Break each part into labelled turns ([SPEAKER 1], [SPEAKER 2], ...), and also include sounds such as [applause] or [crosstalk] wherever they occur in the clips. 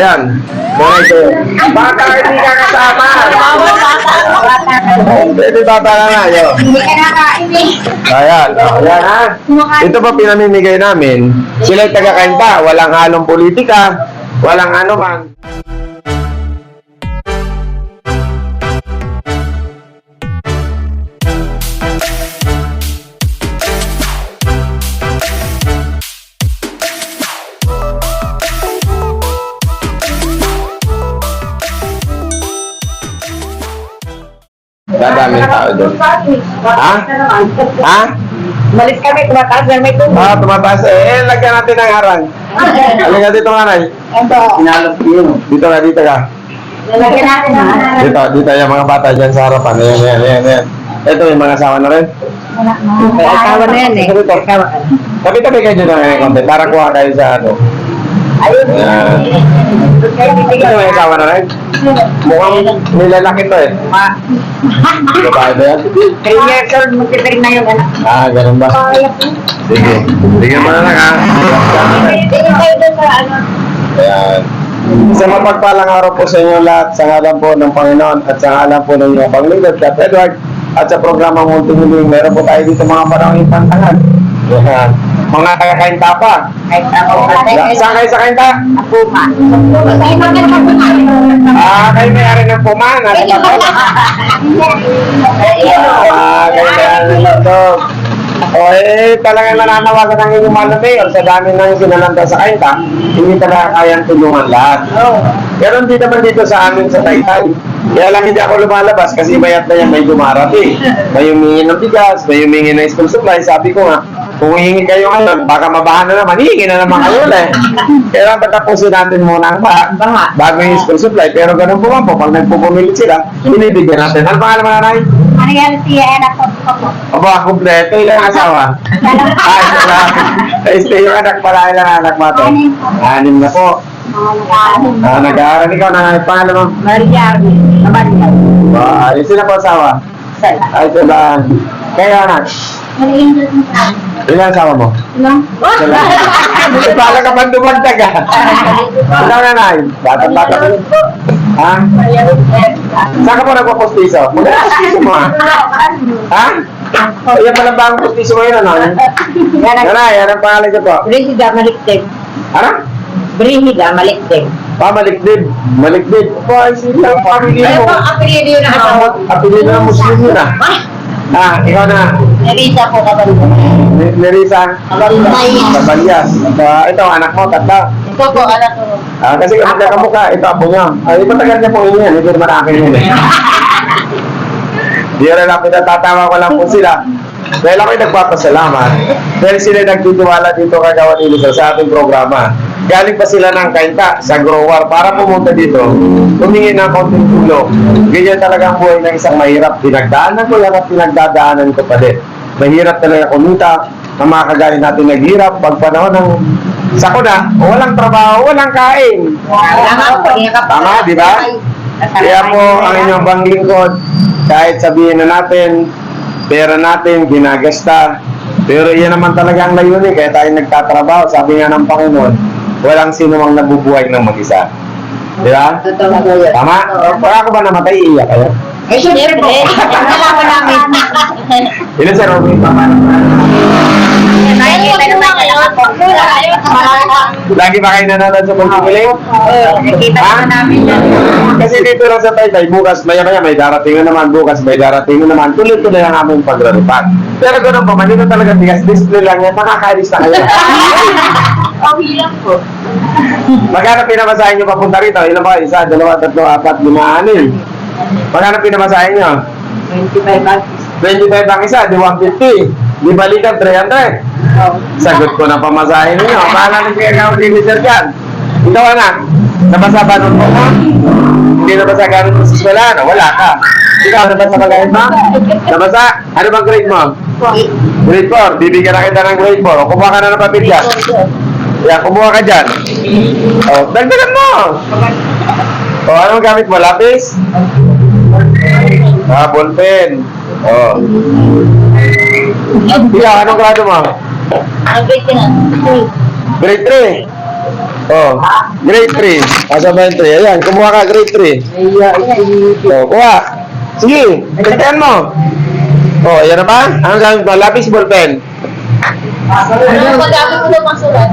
[SPEAKER 1] Ayan. Donate sa'yo. Baka hindi ka kasama. Pwede bata na nga, yo.
[SPEAKER 2] Hindi ka nakain.
[SPEAKER 1] Ayan, oh, ayan ha. Ito pa pinamimigay namin. Sila'y taga-kainta. Walang halong politika. Walang ano man. Ha? Ha?
[SPEAKER 2] Malis kami, tumataas na may tubig.
[SPEAKER 1] Ah, tumataas eh. Eh, lagyan natin ng harang. Halika dito nga, Nay.
[SPEAKER 2] Ito.
[SPEAKER 1] Inalap yun. Dito ka, dito ka.
[SPEAKER 2] Lalagyan natin ang
[SPEAKER 1] Dito, dito yung mga bata dyan sa harapan. Ayan, ayan, ayan, ayan. Ito, yung mga asawa na rin.
[SPEAKER 2] Asawa na yan eh.
[SPEAKER 1] Tabi-tabi kayo dyan ng konti. Para kuha kayo sa ano. Ayan. Ito may asawa na rin. Mukhang nilalaki to eh. Babae ba yan?
[SPEAKER 2] Three years old, magtitring na yung anak.
[SPEAKER 1] Ah, ganun ba? Sige. Bigyan mo na lang ha.
[SPEAKER 2] Tingin kayo doon ano.
[SPEAKER 1] Ayan. Sa mapagpalang araw po sa inyo lahat, sa ngalan po ng Panginoon at sa ngalan po ng inyong Panglingkod, Cap Edward, at sa programa Multimiling, meron po tayo dito mga panahon ipantangan. Ayan. Mga kakainta pa. Sa- Saan kayo sa kainta? Ah, kayo may-ari ng Puman. Ano ba po? Ah, kayo may-ari ng ito. O eh, talagang nananawagan ng inyong mahal na mayor sa dami ng sinalanta sa kainta, hindi talaga kayang tulungan lahat. Pero hindi naman dito sa amin sa Taytay. Kaya lang hindi ako lumalabas kasi mayat na yan may dumarating. May humingi ng bigas, may humingi ng school supply. Sabi ko nga, kung hihingi kayo ngayon, baka mabahan na naman, hihingi na naman kayo [laughs] ulit. Kaya patapusin natin muna ang ba bago yung school supply. Pero ganun po man po, pag nagpupumilit sila, binibigyan natin. Ano pangalan mo nanay?
[SPEAKER 2] Ano yan siya, anak ko po.
[SPEAKER 1] Aba, kumpleto, ilang asawa? Ay, wala. Este, yung anak pala, ilang anak mo to?
[SPEAKER 2] Anim po.
[SPEAKER 1] Anim na po. Ah, nag-aaral ikaw na pangalan mo?
[SPEAKER 2] Maria, Maria.
[SPEAKER 1] Ba, ayun sila po asawa.
[SPEAKER 2] Sala.
[SPEAKER 1] Ay, sila. Kaya anak, ilan asawa mo? Sila. Buti pala ka man dumagdag ah. Ilang nanay? Bata-bata ka. Ha? Saan ka po nagpapostiso? Magpapostiso mo ah. Ha? Ayan pala ba ang postiso mo yun ano? Nanay, yan ang pangalan ko po.
[SPEAKER 2] Brihida Malikdeg.
[SPEAKER 1] Ano?
[SPEAKER 2] Brihida Malikdeg.
[SPEAKER 1] Ah, malikdid. Malikdid. Ba, sila ang pamilya
[SPEAKER 2] Ano
[SPEAKER 1] mo.
[SPEAKER 2] po, apelido yun na ako?
[SPEAKER 1] Apelyido ng Muslim yun ah. Ah, ikaw na.
[SPEAKER 2] Narita po kapag
[SPEAKER 1] Ni- Nerisa. Kabalyas. Ah, ito, anak mo, tatlo.
[SPEAKER 2] Ito po, anak ko.
[SPEAKER 1] Ah, kasi kapag kamukha, ito apo niya. Ay, matagal niya po yun yan. Hindi naman akin yun eh. Di rin lang pinatatawa ko lang po sila. Dahil ako'y nagpapasalamat. Dahil sila nagtitiwala dito kagawa nila sa ating programa. Galing pa sila ng kainta sa grower para pumunta dito, humingi ng konting tulong. Ganyan talaga ang buhay ng isang mahirap. Pinagdaanan ko yan at pinagdadaanan ko pa din. Mahirap talaga kumita, ang mga kagaya natin naghirap pag panahon ng sakuna, walang trabaho, walang kain.
[SPEAKER 2] Tama.
[SPEAKER 1] Tama, di ba? Kaya po ang inyong banglingkod, kahit sabihin na natin, pera natin, ginagasta, pero iyan naman talaga ang layunin, kaya tayo nagtatrabaho, sabi nga ng Panginoon, walang sino mang nabubuhay ng mag-isa. Di ba?
[SPEAKER 2] Totoo po yan.
[SPEAKER 1] Tama? Pag ako ba namatay, iiyak kayo?
[SPEAKER 2] Eh, syempre. Alam [laughs] ko namin.
[SPEAKER 1] Ilan sa Robin?
[SPEAKER 2] Nakikita naman kayo.
[SPEAKER 1] Lagi ba kayo nanonood sa Multiplay?
[SPEAKER 2] Nakikita
[SPEAKER 1] Ha?
[SPEAKER 2] naman namin yan.
[SPEAKER 1] Kasi dito lang sa Taytay, bukas maya maya may darating na naman, bukas may darating na naman, tuloy-tuloy ang aming paglaripat. Pero ganun pa, man, ito talaga bigas, display lang yan, makakaalis na kayo. [laughs]
[SPEAKER 2] Okay lang po.
[SPEAKER 1] Magkano pinamasahin nyo papunta rito? Ilan ba? Isa, dalawa, tatlo, apat, lima, anin. Magkano pinamasahin nyo?
[SPEAKER 2] 25 bucks.
[SPEAKER 1] 25 ang isa, di 150. Di balikan, 300. Sagot ko na pamasahin ninyo. Paano nang kaya ni Mr. Jan? Ikaw anak, nabasa ba nun mo mo? Hindi nabasa ganun mo sa eskwela, no? Wala ka. Ikaw, nabasa ba ganun mo? Nabasa? Ano bang grade mo? Grade 4. Bibigyan na kita ng grade 4. O, kumuha ka na ng papel dyan. Yan, kumuha ka dyan. O, dagdagan mo. O, anong gamit mo? Lapis? Ah, ballpen. O. Ikaw, anong grado mo?
[SPEAKER 2] Grade ka na.
[SPEAKER 1] Grade 3. Oh, grade 3. Asa ba yung 3? Ayan, kumuha ka grade 3. Oh, kuha. Sige, tignan mo. Oh, ayan na ba? Ano gamit mo? Lapis, ballpen.
[SPEAKER 2] Ano pag-abi ko ng masulat?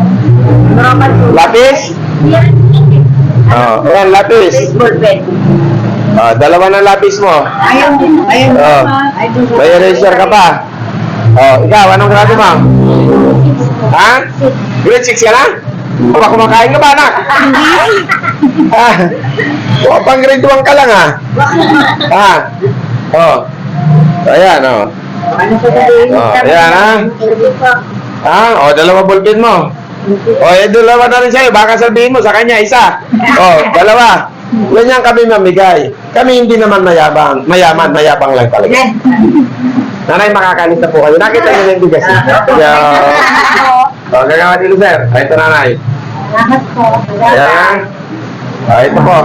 [SPEAKER 1] Lapis? Oh, ayan, lapis.
[SPEAKER 2] Baseball pen.
[SPEAKER 1] Oh, dalawa na lapis mo.
[SPEAKER 2] Ayaw, ayaw
[SPEAKER 1] Oh, may eraser ka pa. Oh, ikaw, anong grado mo? Ha? Grade 6 ka na? O ba kumakain ka ba, anak? Ah, o, pang grade 1 ka lang, ha? Ha? Oh. Ayan, oh. Oh, ayan, ha? Ha? O, dalawa ballpen mo. O, eh, dalawa na rin sa'yo. Baka sabihin mo sa kanya, isa. O, dalawa. Ganyan kami mamigay. Kami hindi naman mayabang. Mayaman, mayabang lang talaga. Nanay, makakalit na po kayo. Nakita niyo na yung bigas. Yeah. O, gagawa dito, sir. Ay, ito, nanay.
[SPEAKER 2] Salamat po.
[SPEAKER 1] Ayan. Ah, ito po.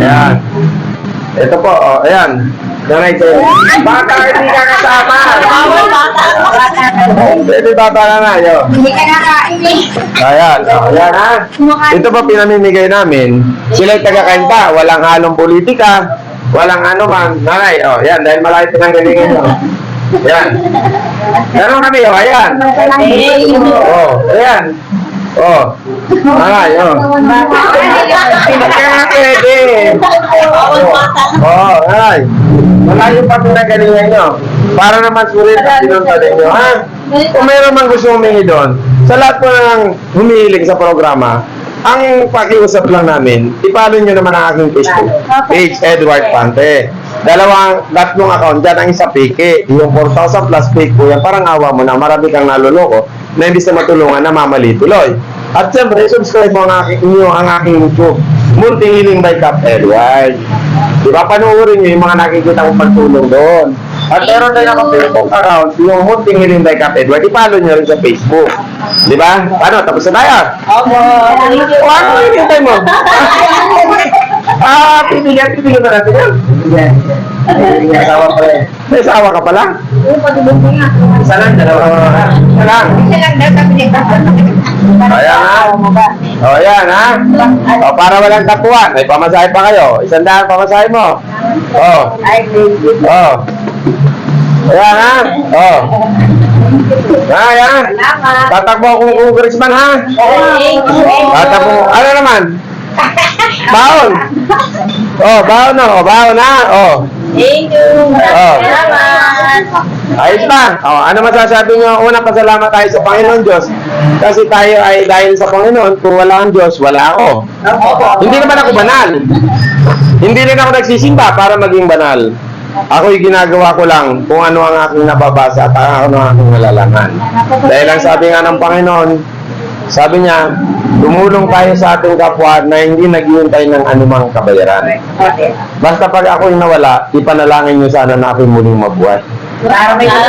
[SPEAKER 1] Ayan. Ito po, oh, ayan. Nanay, sir. Baka hindi ka kasama.
[SPEAKER 2] Bawal bata. Bata.
[SPEAKER 1] Pwede baba na na, yo.
[SPEAKER 2] Hindi ka nakain eh.
[SPEAKER 1] Ayan, oh, ayan ha. Ito po pinamimigay namin. Sila'y taga-kanta, walang halong politika, walang ano man. Nanay, oh, yan, dahil malaki pinanggalingan nyo. Yan. Meron kami, oh, ayan. Oh, ayan. Oh, nanay, oh. Hindi nga pwede. Oh, ay. Malayo pa pinagalingan nyo. Para naman sulit ang pinuntanin nyo, ha? Kung meron man gusto humingi doon, sa lahat po ng humihiling sa programa, ang pakiusap lang namin, ipalo nyo naman ang aking Facebook page, Edward Pante. Dalawang, tatlong account dyan, ang isa peke. Yung 4,000 plus fake po yan, parang awa mo na, marami kang naluloko na hindi sa matulungan na mamali tuloy. At siyempre, subscribe mo ang aking, inyo ang aking YouTube. Munting Healing by Cap Edward. Di ba? Panuorin nyo yung mga nakikita kong pagtulong doon. At meron din ako Facebook account, yung Munting Healing by Cap Edward. Ipalo nyo rin sa Facebook. Di ba? Paano? Tapos na tayo.
[SPEAKER 2] Opo.
[SPEAKER 1] O ano yung hintay mo? [laughs] ah, pipigyan, pipigyan na natin yan. May asawa pa rin. May asawa ka pala? Isa lang, dalawa. Isa lang. Ayan ha. O yan ha. O para walang tapuan. May pamasahe pa kayo. Isang daan pamasahe mo. O. O. Ayan ha. O. Ayan. Tatakbo akong congressman ha. Tatakbo. Ano naman? [laughs] Baon. Oh, baon na. Oh, baon na. Oh.
[SPEAKER 2] Thank you.
[SPEAKER 1] Oh.
[SPEAKER 2] Salamat.
[SPEAKER 1] Ayos pa. Oh, ano masasabi nyo? Una, pasalamat tayo sa Panginoon Diyos. Kasi tayo ay dahil sa Panginoon, kung wala ang Diyos, wala ako. Hindi naman ako banal. Hindi rin ako nagsisimba para maging banal. Ako'y ginagawa ko lang kung ano ang aking nababasa at ano ang aking nalalaman. Dahil ang sabi nga ng Panginoon, sabi niya, tumulong tayo sa ating kapwa na hindi naghihintay ng anumang kabayaran. Basta pag ako'y nawala, ipanalangin niyo sana na ako'y muling mabuhay.
[SPEAKER 2] Para may
[SPEAKER 1] na.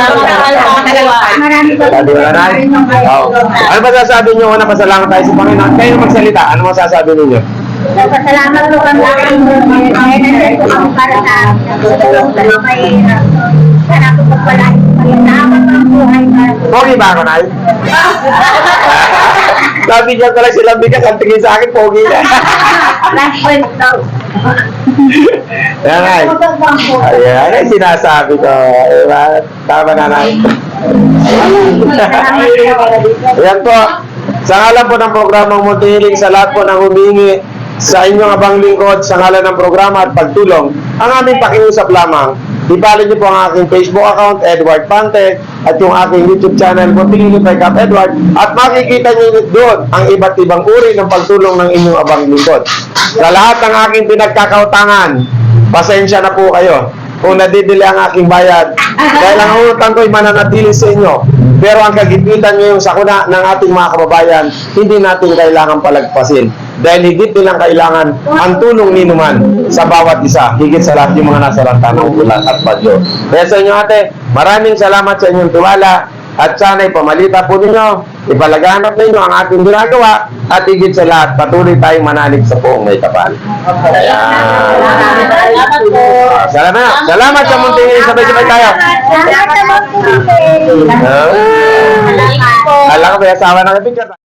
[SPEAKER 1] Ano ba sasabi niyo? Una, pasalamat tayo sa Panginoon. Kayo magsalita. Ano masasabi ninyo?
[SPEAKER 2] Salamat po kami para sa tulong sa may sana po sa
[SPEAKER 1] Pogi ba ako, Nay? [laughs] Sabi niya pala silang bigas. Ang tingin sa akin, pogi na. [laughs]
[SPEAKER 2] last friend daw.
[SPEAKER 1] Yan, Nay. Ayan, ay sinasabi ko. Diba? Tama na, Nay. [laughs] Ayan po. Sa ngalan po ng programang Multihiling, sa lahat po ng humingi sa inyong abang lingkod sa ngalan ng programa at pagtulong, ang aming pakiusap lamang, ipalo niyo po ang aking Facebook account, Edward Pante, at yung aking YouTube channel, Multihiling by Cap Edward, at makikita niyo doon ang iba't ibang uri ng pagtulong ng inyong abang lingkod. Sa lahat ng aking pinagkakautangan, pasensya na po kayo kung nadidili ang aking bayad. Dahil ang utang ko'y mananatili sa inyo. Pero ang kagipitan ngayon sa kuna ng ating mga kababayan, hindi natin kailangan palagpasin. Dahil higit nilang kailangan ang tulong ni Numan sa bawat isa. Higit sa lahat yung mga nasa ng ulan at bagyo. Kaya sa inyo ate, maraming salamat sa inyong tiwala. At sana'y pamalita po ninyo, ipalaganap ninyo ang ating ginagawa at higit sa lahat, patuloy tayong manalig sa poong may kapal. Ayan.
[SPEAKER 2] Salamat po.
[SPEAKER 1] Ah, Salamat. Salamat sa munting sabay-sabay tayo.
[SPEAKER 2] Salamat sa mga
[SPEAKER 1] Ah.
[SPEAKER 2] Salamat po.
[SPEAKER 1] Alam ko, may asawa na kapit ka.